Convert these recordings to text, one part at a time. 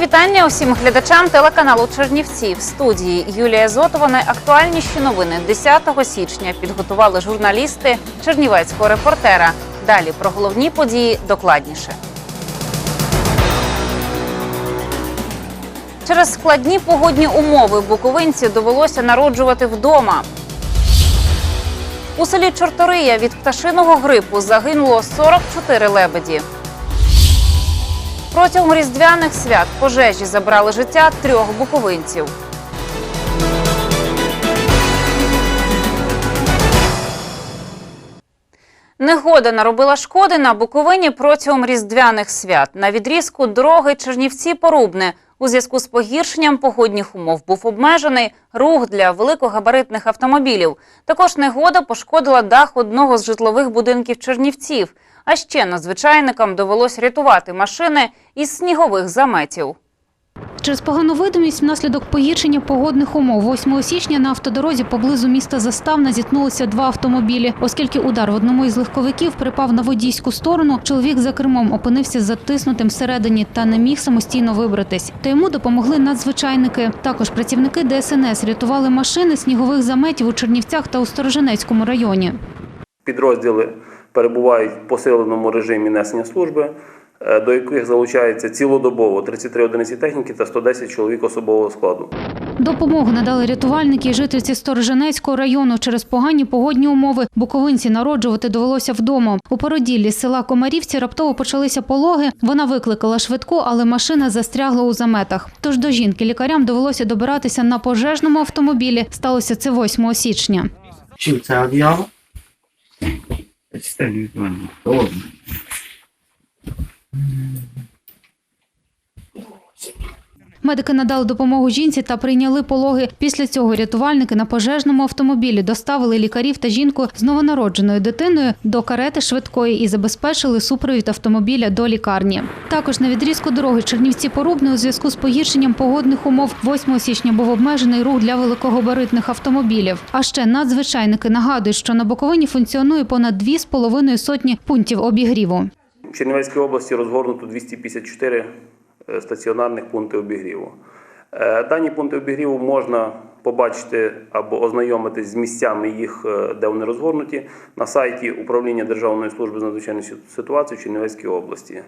Вітання усім глядачам телеканалу Чернівці. В студії Юлія Зотова найактуальніші новини 10 січня підготували журналісти Чернівецького репортера. Далі про головні події докладніше. Через складні погодні умови буковинці довелося народжувати вдома. У селі Чортория від пташиного грипу загинуло 44 лебеді. Протягом різдвяних свят пожежі забрали життя трьох буковинців. Негода наробила шкоди на Буковині протягом різдвяних свят. На відрізку дороги Чернівці-Порубне у зв'язку з погіршенням погодних умов був обмежений рух для великогабаритних автомобілів. Також негода пошкодила дах одного з житлових будинків Чернівців. А ще надзвичайникам довелось рятувати машини із снігових заметів. Через погану видимість внаслідок погіршення погодних умов 8 січня на автодорозі поблизу міста Заставна зіткнулися два автомобілі. Оскільки удар в одному із легковиків припав на водійську сторону, чоловік за кермом опинився затиснутим всередині та не міг самостійно вибратись. Та йому допомогли надзвичайники. Також працівники ДСНС рятували машини снігових заметів у Чернівцях та у Сторожинецькому районі. Підрозділи перебувають в посиленому режимі несення служби, е, до яких залучається цілодобово 33 одиниці техніки та 110 чоловік особового складу. Допомогу надали рятувальники і жительці Сторожинецького району. Через погані погодні умови буковинці народжувати довелося вдома. У породіллі села Комарівці раптово почалися пологи. Вона викликала швидку, але машина застрягла у заметах. Тож до жінки лікарям довелося добиратися на пожежному автомобілі. Сталося це 8 січня. Чим це об'ява? Excelente, mano. Todo, mano. Медики надали допомогу жінці та прийняли пологи. Після цього рятувальники на пожежному автомобілі доставили лікарів та жінку з новонародженою дитиною до карети швидкої і забезпечили супровід автомобіля до лікарні. Також на відрізку дороги Чернівці-Порубне у зв'язку з погіршенням погодних умов 8 січня був обмежений рух для великогабаритних автомобілів. А ще надзвичайники нагадують, що на Буковині функціонує понад 2,5 сотні пунктів обігріву. В Чернівецькій області розгорнуто 254 е, стаціонарних пункти обігріву. Е, Дані пункти обігріву можна побачити або ознайомитись з місцями їх, е, де вони розгорнуті, на сайті Управління Державної служби з надзвичайних ситуацій в Чернівецькій області.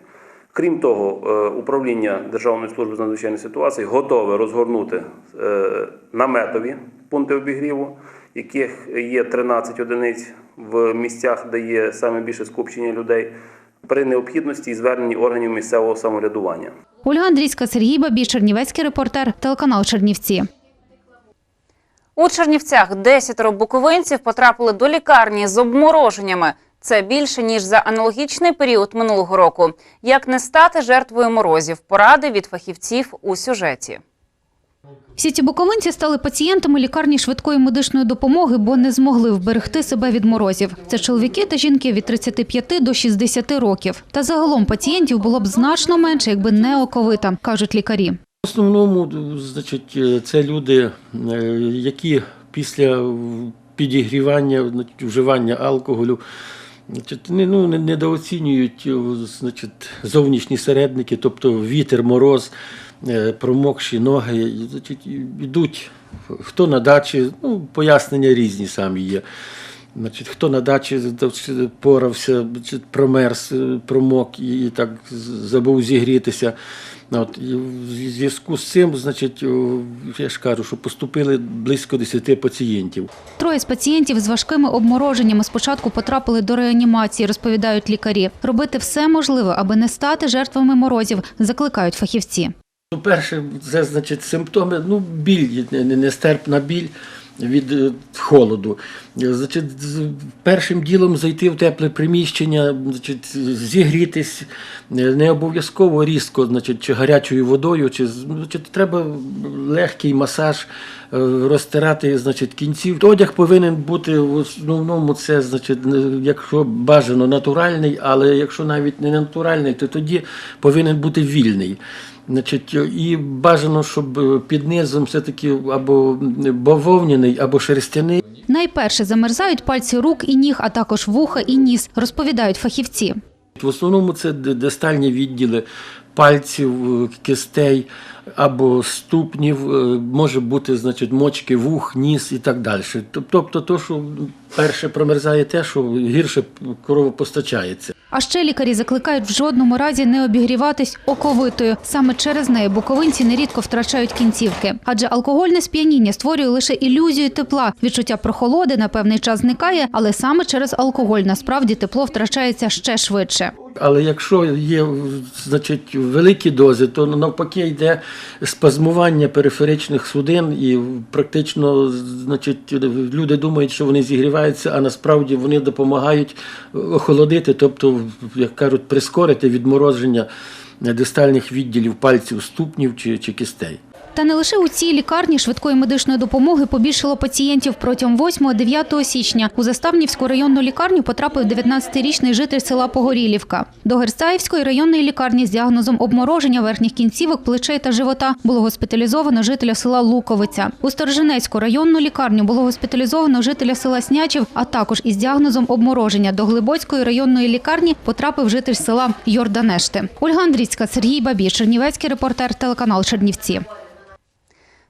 Крім того, е, управління Державної служби з надзвичайних ситуацій готове розгорнути е, наметові пункти обігріву, яких є 13 одиниць в місцях, де є саме більше скупчення людей, при необхідності і зверненні органів місцевого самоврядування. Ольга Андрійська, Сергій Бабій, Чернівецький репортер, телеканал Чернівці. У Чернівцях 10 буковинців потрапили до лікарні з обмороженнями. Це більше ніж за аналогічний період минулого року. Як не стати жертвою морозів? Поради від фахівців у сюжеті. Всі ці буковинці стали пацієнтами лікарні швидкої медичної допомоги, бо не змогли вберегти себе від морозів. Це чоловіки та жінки від 35 до 60 років. Та загалом пацієнтів було б значно менше, якби не оковита, кажуть лікарі. В основному, значить, це люди, е, які після підігрівання, вживання алкоголю, ну, недооцінюють значить, зовнішні середники, тобто вітер, мороз, промокші ноги, йдуть хто на дачі, ну, пояснення різні самі є. Значить, хто на дачі порався, промерз, е, промок і так забув зігрітися. От, і в зв'язку з цим, значить, я ж кажу, що поступили близько 10 пацієнтів. Троє з пацієнтів з важкими обмороженнями спочатку потрапили до реанімації, розповідають лікарі. Робити все можливе, аби не стати жертвами морозів, закликають фахівці. Ну, Перше, це значить симптоми, ну, біль, не- не- нестерпна біль. від е, холоду. Значить, першим ділом зайти в тепле приміщення, значить, зігрітись, е, не обов'язково різко, значить, чи гарячою водою, чи значить, треба легкий масаж, е, розтирати значить, кінців. Одяг повинен бути в основному це, значить, якщо бажано натуральний, але якщо навіть не натуральний, то тоді повинен бути вільний. Значить, і бажано, щоб е, під низом все-таки або бавовняний, або шерстяний. Найперше замерзають пальці рук і ніг, а також вуха і ніс, розповідають фахівці. В основному це дестальні дистальні відділи пальців, е, кистей або ступнів, е, може бути значить, мочки, вух, ніс і так далі. Тобто, то, що перше промерзає те, що гірше кровопостачається. А ще лікарі закликають в жодному разі не обігріватись оковитою. Саме через неї буковинці нерідко втрачають кінцівки. Адже алкогольне сп'яніння створює лише ілюзію тепла. Відчуття прохолоди на певний час зникає, але саме через алкоголь насправді тепло втрачається ще швидше. Але якщо є значить, великі дози, то навпаки йде спазмування периферичних судин, і практично значить, люди думають, що вони зігріваються, а насправді вони допомагають охолодити, тобто, як кажуть, прискорити відмороження дистальних відділів пальців, ступнів чи, чи кистей. Та не лише у цій лікарні швидкої медичної допомоги побільшало пацієнтів протягом 8-9 січня. У Заставнівську районну лікарню потрапив 19-річний житель села Погорілівка. До Герцаївської районної лікарні з діагнозом обмороження верхніх кінцівок, плечей та живота було госпіталізовано жителя села Луковиця. У Сторожинецьку районну лікарню було госпіталізовано жителя села Снячів, а також із діагнозом обмороження до Глибоцької районної лікарні потрапив житель села Йорданешти. Ольга Андрійська, Сергій Бабій, Чернівецький репортер, телеканал Чернівці.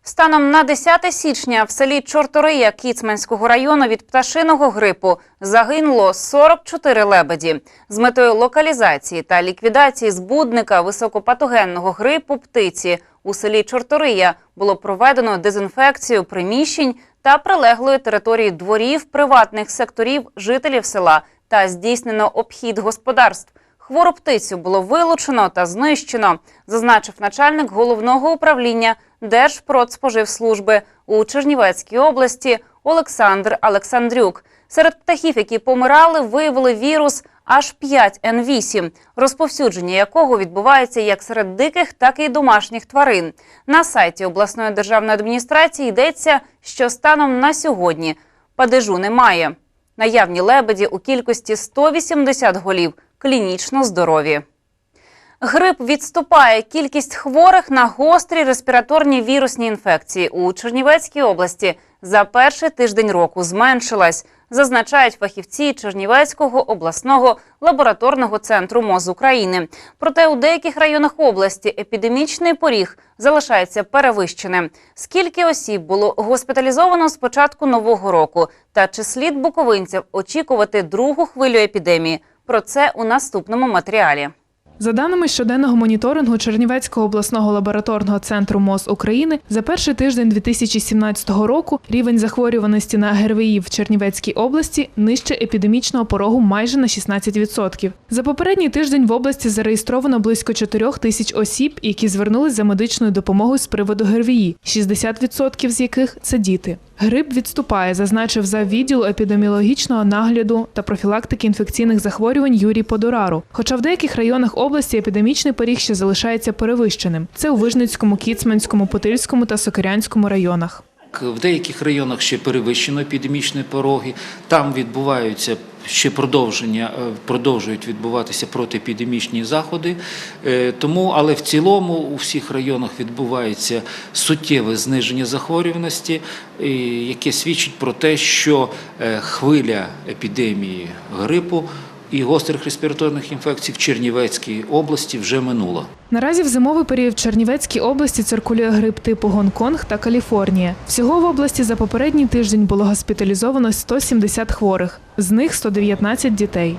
Станом на 10 січня в селі Чортория Кіцманського району від пташиного грипу загинуло 44 лебеді. З метою локалізації та ліквідації збудника високопатогенного грипу птиці у селі Чортория було проведено дезінфекцію приміщень та прилеглої території дворів приватних секторів жителів села та здійснено обхід господарств. Хвору птицю було вилучено та знищено, зазначив начальник головного управління Держпродспоживслужби у Чернівецькій області Олександр Олександрюк. Серед птахів, які помирали, виявили вірус H5N8, розповсюдження якого відбувається як серед диких, так і домашніх тварин. На сайті обласної державної адміністрації йдеться, що станом на сьогодні падежу немає. Наявні лебеді у кількості 180 голів клінічно здорові. Грип відступає. Кількість хворих на гострі респіраторні вірусні інфекції у Чернівецькій області за перший тиждень року зменшилась, зазначають фахівці Чернівецького обласного лабораторного центру МОЗ України. Проте у деяких районах області епідемічний поріг залишається перевищеним. Скільки осіб було госпіталізовано з початку нового року, та чи слід буковинців очікувати другу хвилю епідемії? Про це у наступному матеріалі. За даними щоденного моніторингу Чернівецького обласного лабораторного центру МОЗ України, за перший тиждень 2017 року рівень захворюваності на ГРВІ в Чернівецькій області нижче епідемічного порогу майже на 16%. За попередній тиждень в області зареєстровано близько 4 тисяч осіб, які звернулись за медичною допомогою з приводу ГРВІ, 60% з яких це діти. Грип відступає, зазначив за відділ епідеміологічного нагляду та профілактики інфекційних захворювань Юрій Подорару. Хоча в деяких районах області епідемічний поріг ще залишається перевищеним. Це у Вижницькому, Кіцманському, Путильському та Сокирянському районах. В деяких районах ще перевищено епідемічні пороги. Там відбуваються ще продовження, е, продовжують відбуватися протиепідемічні заходи. Е, Тому, але в цілому у всіх районах відбувається суттєве зниження захворюваності, яке свідчить про те, що е, хвиля епідемії грипу і гострих респіраторних інфекцій в Чернівецькій області вже минула. Наразі в зимовий період в Чернівецькій області циркулює грип типу Гонконг та Каліфорнія. Всього в області за попередній тиждень було госпіталізовано 170 хворих, з них 119 дітей.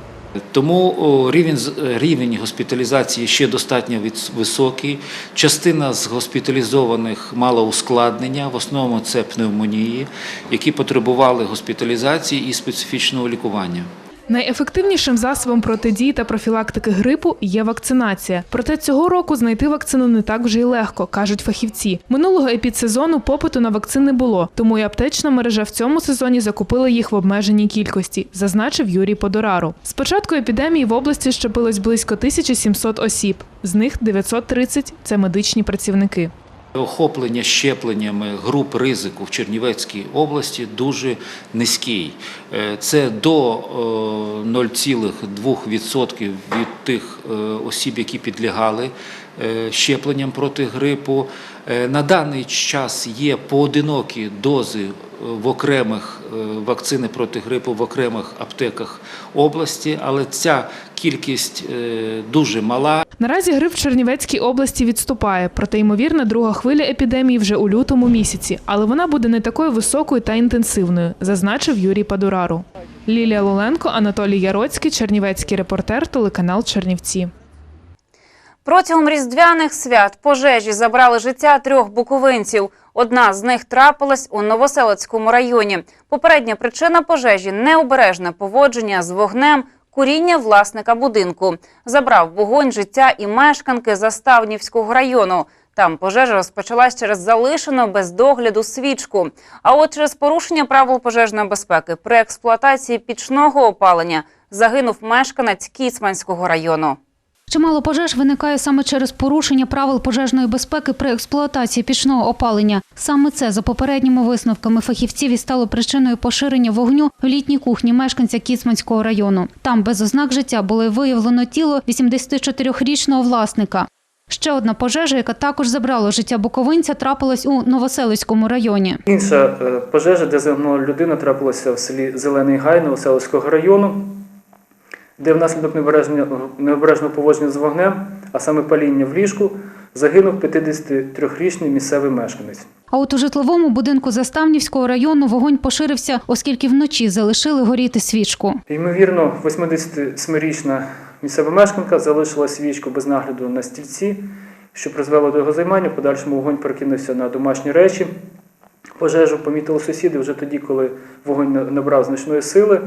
Тому рівень, е, рівень госпіталізації ще достатньо високий. Частина з госпіталізованих мала ускладнення, в основному це пневмонії, які потребували госпіталізації і специфічного лікування. Найефективнішим засобом протидії та профілактики грипу є вакцинація. Проте цього року знайти вакцину не так вже й легко, кажуть фахівці. Минулого епідсезону попиту на вакцини було, тому і аптечна мережа в цьому сезоні закупила їх в обмеженій кількості, зазначив Юрій Подорару. З початку епідемії в області щепилось близько 1700 осіб. З них 930 – це медичні працівники. Охоплення щепленнями груп ризику в Чернівецькій області дуже низький. Е, Це до е, 0,2% від тих е, осіб, які підлягали е, щепленням проти грипу. Е, На даний час є поодинокі дози е, в окремих е, вакцини проти грипу в окремих аптеках області, але ця кількість е, дуже мала. Наразі грип в Чернівецькій області відступає, проте ймовірна друга хвиля епідемії вже у лютому місяці, але вона буде не такою високою та інтенсивною, зазначив Юрій Падурару. Лілія Лоленко, Анатолій Яроцький, Чернівецький репортер, телеканал Чернівці. Протягом різдвяних свят пожежі забрали життя трьох буковинців. Одна з них трапилась у Новоселицькому районі. Попередня причина пожежі необережне поводження з вогнем, куріння власника будинку. Забрав вогонь життя і мешканки Заставнівського району. Там пожежа розпочалась через залишену без догляду свічку. А от через порушення правил пожежної безпеки при експлуатації пічного опалення загинув мешканець Кіцманського району. Чимало пожеж виникає саме через порушення правил пожежної безпеки при експлуатації пічного опалення. Саме це за попередніми висновками фахівців і стало причиною поширення вогню в літній кухні мешканця Кіцманського району. Там без ознак життя було виявлено тіло 84-річного власника. Ще одна пожежа, яка також забрала життя буковинця, трапилась у Новоселицькому районі. Інша е, пожежа, де загинула людина, трапилася в селі Зелений Гай Новоселицького району, де внаслідок необережного, поводження з вогнем, а саме паління в ліжку, загинув 53-річний місцевий мешканець. А от у житловому будинку Заставнівського району вогонь поширився, оскільки вночі залишили горіти свічку. Ймовірно, 87-річна місцева мешканка залишила свічку без нагляду на стільці, що призвело до його займання. Подальшому вогонь перекинувся на домашні речі. Пожежу помітили сусіди вже тоді, коли вогонь на- набрав значної сили.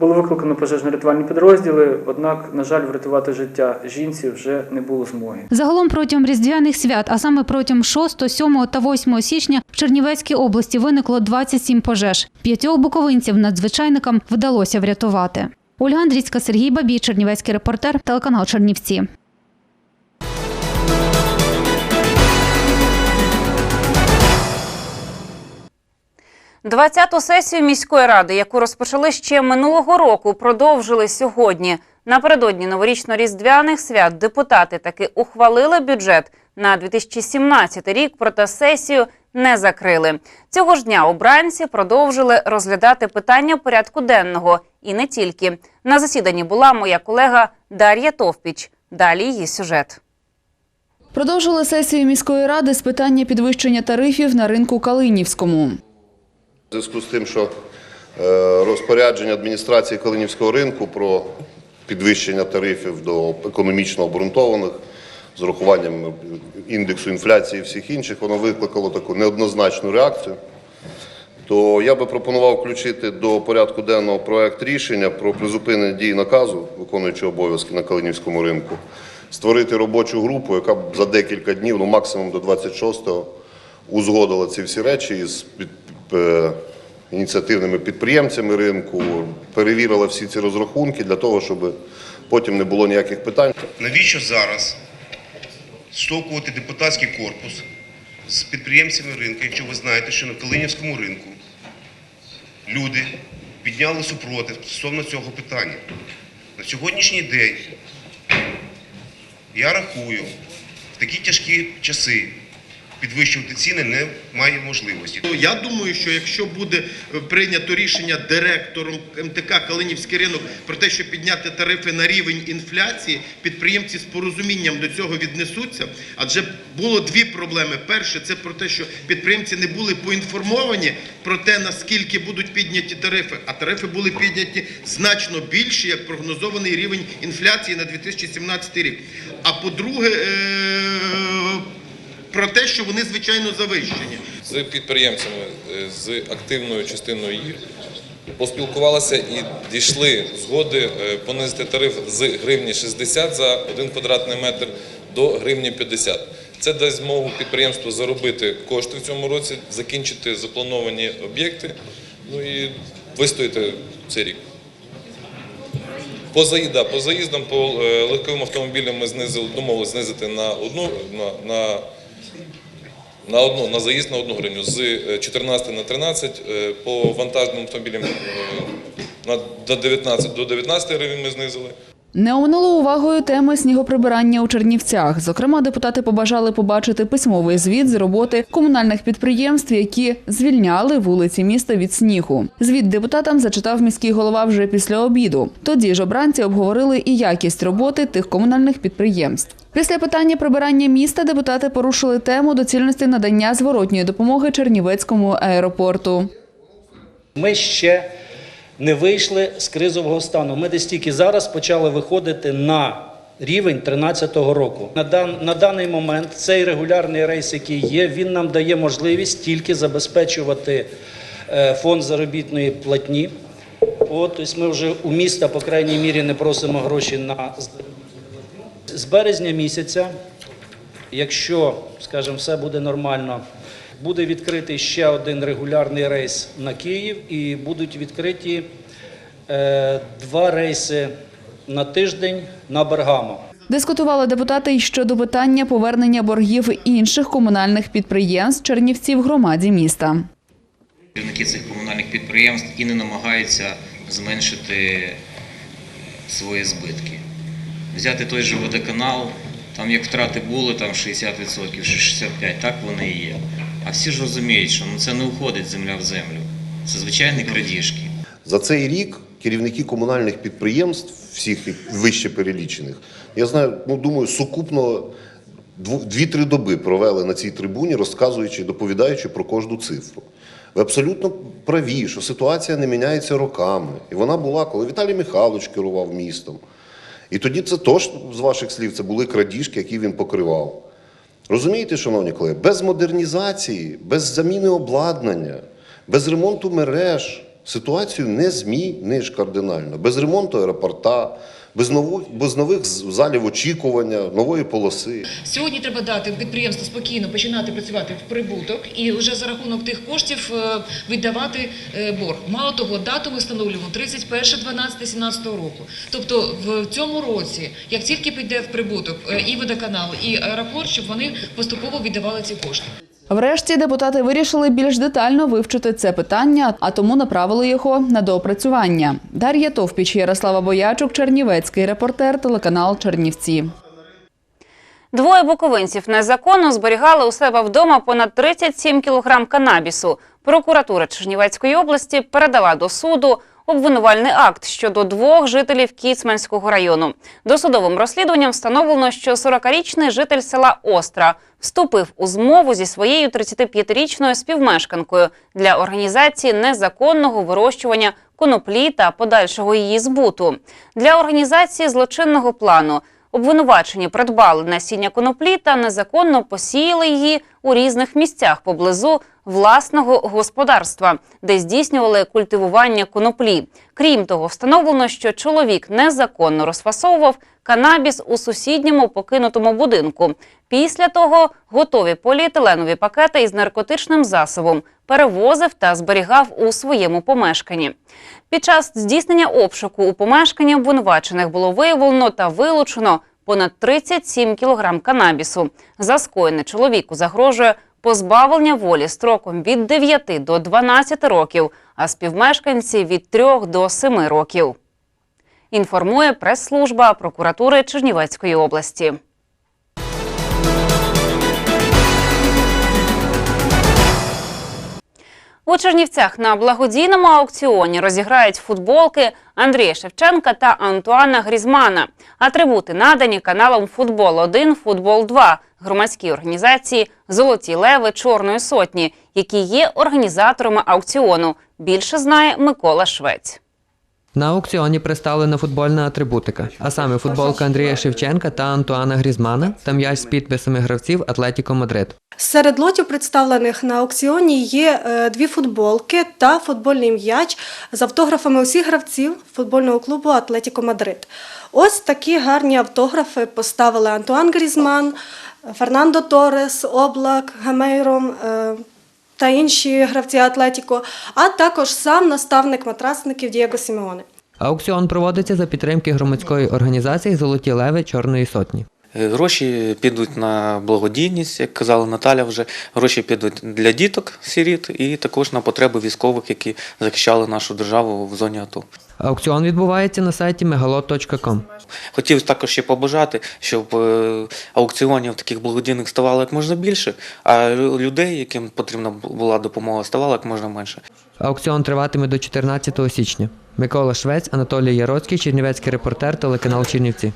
Було викликано пожежно-рятувальні підрозділи, однак, на жаль, врятувати життя жінці вже не було змоги. Загалом протягом різдвяних свят, а саме протягом 6, 7 та 8 січня в Чернівецькій області виникло 27 пожеж. П'ятьох буковинців надзвичайникам вдалося врятувати. Ольга Андрійська, Сергій Бабій, Чернівецький репортер, телеканал Чернівці. Двадцяту сесію міської ради, яку розпочали ще минулого року, продовжили сьогодні. Напередодні новорічно-різдвяних свят депутати таки ухвалили бюджет на 2017 рік, проте сесію не закрили. Цього ж дня обранці продовжили розглядати питання порядку денного і не тільки. На засіданні була моя колега Дар'я Товпіч. Далі її сюжет. Продовжили сесію міської ради з питання підвищення тарифів на ринку Калинівському. В зв'язку з тим, що е, розпорядження адміністрації Калинівського ринку про підвищення тарифів до економічно обґрунтованих з урахуванням індексу інфляції і всіх інших, воно викликало таку неоднозначну реакцію. То я би пропонував включити до порядку денного проект рішення про призупинення дії наказу, виконуючого обов'язки на Калинівському ринку, створити робочу групу, яка б за декілька днів, ну максимум до 26-го, узгодила ці всі речі із ініціативними підприємцями ринку, перевірила всі ці розрахунки для того, щоб потім не було ніяких питань. Навіщо зараз стовкувати депутатський корпус з підприємцями ринку, якщо ви знаєте, що на Калинівському ринку люди підняли супротив стосовно цього питання. На сьогоднішній день я рахую, в такі тяжкі часи підвищувати ціни немає можливості. Ну, Я думаю, що якщо буде е, прийнято рішення директором МТК Калинівський ринок про те, щоб підняти тарифи на рівень інфляції, підприємці з порозумінням до цього віднесуться. Адже було дві проблеми. Перше, це про те, що підприємці не були поінформовані про те, наскільки будуть підняті тарифи, а тарифи були підняті значно більше, як прогнозований рівень інфляції на 2017 рік. А по-друге, е, про те, що вони звичайно завищені. з підприємцями, е, з активною частиною їх поспілкувалися і дійшли згоди е, понизити тариф з гривні 60 за 1 квадратний метр до гривні 50. Це дасть змогу підприємству заробити кошти в цьому році, закінчити заплановані об'єкти, ну і вистояти цей рік. По, заї- да, по заїздам, по легковим автомобілям ми знизили, думали знизити на одну на, на, на одну на заїзд на одну гривню з е, 14 на 13, е, по вантажним автомобілям е, на до 19 до 19 гривень ми знизили. Не оминуло увагою теми снігоприбирання у Чернівцях. Зокрема, депутати побажали побачити письмовий звіт з роботи комунальних підприємств, які звільняли вулиці міста від снігу. Звіт депутатам зачитав міський голова вже після обіду. Тоді ж обранці обговорили і якість роботи тих комунальних підприємств. Після питання прибирання міста депутати порушили тему доцільності надання зворотньої допомоги Чернівецькому аеропорту. Ми ще не вийшли з кризового стану. Ми десь тільки зараз почали виходити на рівень 2013 року. На, дан, на даний момент цей регулярний рейс, який є, він нам дає можливість тільки забезпечувати е, фонд заробітної платні. От, тобто ми вже у міста, по крайній мірі, не просимо гроші на з березня місяця, якщо, скажімо, все буде нормально, буде відкритий ще один регулярний рейс на Київ і будуть відкриті е, два рейси на тиждень на Бергамо. Дискутували депутати й щодо питання повернення боргів інших комунальних підприємств Чернівців громаді міста. Керівники цих комунальних підприємств і не намагаються зменшити свої збитки. Взяти той же водоканал, там як втрати були, там 60%, чи 65%, так вони і є. А всі ж розуміють, що ну, це не уходить земля в землю. Це звичайні крадіжки. За цей рік керівники комунальних підприємств, всіх вище перелічених, я знаю, ну думаю, сукупно дві-три доби провели на цій трибуні, розказуючи, доповідаючи про кожну цифру. Ви абсолютно праві, що ситуація не міняється роками. І вона була, коли Віталій Михайлович керував містом. І тоді це теж, з ваших слів, це були крадіжки, які він покривав. Розумієте, шановні колеги, без модернізації, без заміни обладнання, без ремонту мереж ситуацію не зміниш кардинально. Без ремонту аеропорта, без нових, без нових залів очікування, нової полоси. Сьогодні треба дати підприємству спокійно починати працювати в прибуток і вже за рахунок тих коштів е, віддавати е, борг. Мало того, дату ми встановлюємо 31.12.17 року. Тобто в цьому році, як тільки піде в прибуток е, і водоканал, і аеропорт, щоб вони поступово віддавали ці кошти. Врешті депутати вирішили більш детально вивчити це питання, а тому направили його на доопрацювання. Дар'я Товпіч, Ярослава Боячук, Чернівецький репортер, телеканал Чернівці. Двоє буковинців незаконно зберігали у себе вдома понад 37 кілограм канабісу. Прокуратура Чернівецької області передала до суду обвинувальний акт щодо двох жителів Кіцманського району. Досудовим розслідуванням встановлено, що 40-річний житель села Остра вступив у змову зі своєю 35-річною співмешканкою для організації незаконного вирощування коноплі та подальшого її збуту. Для організації злочинного плану Обвинувачені придбали насіння коноплі та незаконно посіяли її у різних місцях поблизу власного господарства, де здійснювали культивування коноплі. Крім того, встановлено, що чоловік незаконно розфасовував канабіс у сусідньому покинутому будинку. Після того готові поліетиленові пакети із наркотичним засобом перевозив та зберігав у своєму помешканні. Під час здійснення обшуку у помешканні обвинувачених було виявлено та вилучено понад 37 кілограм канабісу. За скоєне чоловіку загрожує позбавлення волі строком від 9 до 12 років, а співмешканці від 3 до 7 років. Інформує прес-служба прокуратури Чернівецької області. У Чернівцях на благодійному аукціоні розіграють футболки Андрія Шевченка та Антуана Грізмана. Атрибути надані каналом Футбол 1 Футбол 2 громадській організації Золоті леви Чорної сотні, які є організаторами аукціону. Більше знає Микола Швець. На аукціоні представлена футбольна атрибутика, а саме футболка Андрія Шевченка та Антуана Грізмана та м'яч з підписами гравців Атлетіко Мадрид. Серед лотів, представлених на аукціоні, є е, дві футболки та футбольний м'яч з автографами усіх гравців футбольного клубу Атлетіко Мадрид. Ось такі гарні автографи поставили Антуан Грізман, Фернандо Торес, Облак, Гамейром е, та інші гравці Атлетіко, а також сам наставник матрасників Дієго Сімеоне. Аукціон проводиться за підтримки громадської організації Золоті леви Чорної сотні. Е, Гроші підуть на благодійність, як казала Наталя вже. Гроші підуть для діток, сиріт, і також на потреби військових, які захищали нашу державу в зоні АТО. Аукціон відбувається на сайті megalot.com. Хотів також ще побажати, щоб е, аукціонів таких благодійних ставало як можна більше, а людей, яким потрібна була допомога, ставало як можна менше. Аукціон триватиме до 14 січня. Микола Швець, Анатолій Яроцький, Чернівецький репортер, телеканал Чернівці.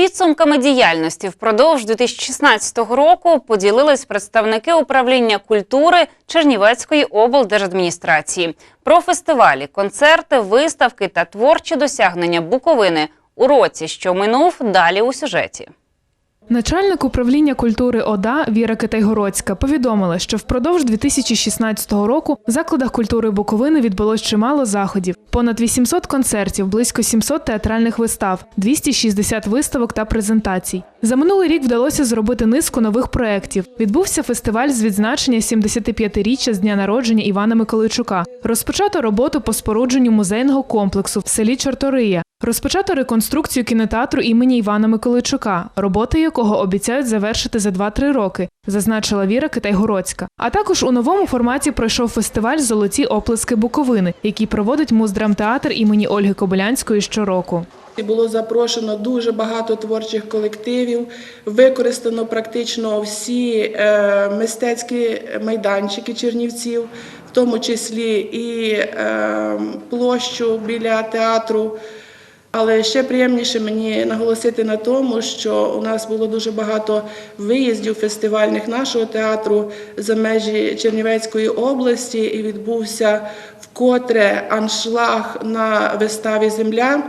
Підсумками діяльності впродовж 2016 року поділились представники управління культури Чернівецької облдержадміністрації про фестивалі, концерти, виставки та творчі досягнення Буковини у році, що минув далі у сюжеті. Начальник управління культури ОДА Віра Китайгородська повідомила, що впродовж 2016 року в закладах культури Буковини відбулось чимало заходів: понад 800 концертів, близько 700 театральних вистав, 260 виставок та презентацій. За минулий рік вдалося зробити низку нових проєктів. Відбувся фестиваль з відзначення 75-річчя з дня народження Івана Миколайчука. Розпочато роботу по спорудженню музейного комплексу в селі Чортория. Розпочато реконструкцію кінотеатру імені Івана Миколайчука, роботи якого обіцяють завершити за 2-3 роки, зазначила Віра Китайгородська. А також у новому форматі пройшов фестиваль Золоті оплески Буковини, який проводить муздрамтеатр імені Ольги Кобилянської щороку. Було запрошено дуже багато творчих колективів, використано практично всі е, мистецькі майданчики чернівців, в тому числі і е, площу біля театру. Але ще приємніше мені наголосити на тому, що у нас було дуже багато виїздів фестивальних нашого театру за межі Чернівецької області, і відбувся вкотре аншлаг на виставі Земля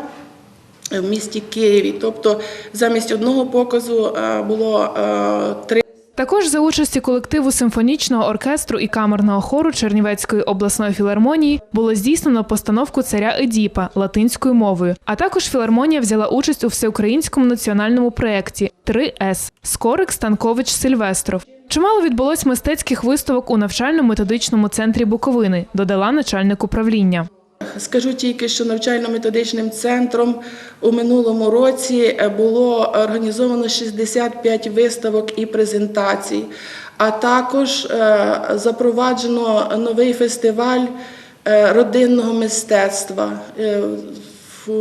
в місті Києві. Тобто замість одного показу е, було е, три. Також за участі колективу симфонічного оркестру і камерного хору Чернівецької обласної філармонії було здійснено постановку царя Едіпа латинською мовою. А також філармонія взяла участь у всеукраїнському національному проєкті 3С Скорик Станкович Сильвестров. Чимало відбулось мистецьких виставок у навчально-методичному центрі Буковини, додала начальник управління. Скажу тільки, що навчально-методичним центром у минулому році е, було організовано 65 виставок і презентацій, а також е, запроваджено новий фестиваль е, родинного мистецтва. В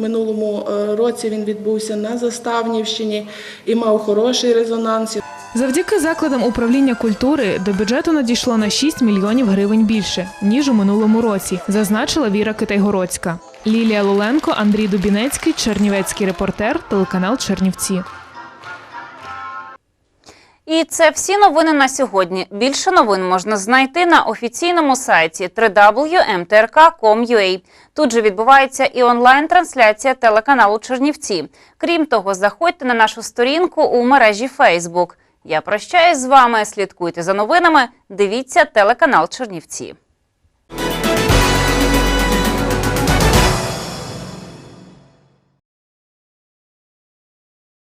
минулому році він відбувся на Заставнівщині і мав хороший резонанс. Завдяки закладам управління культури до бюджету надійшло на 6 мільйонів гривень більше ніж у минулому році, зазначила Віра Китайгородська. Лілія Луленко, Андрій Дубінецький, Чернівецький репортер, телеканал Чернівці. І це всі новини на сьогодні. Більше новин можна знайти на офіційному сайті www.mtrk.com.ua. Тут же відбувається і онлайн-трансляція телеканалу Чернівці. Крім того, заходьте на нашу сторінку у мережі Facebook. Я прощаюсь з вами. Слідкуйте за новинами. Дивіться телеканал Чернівці.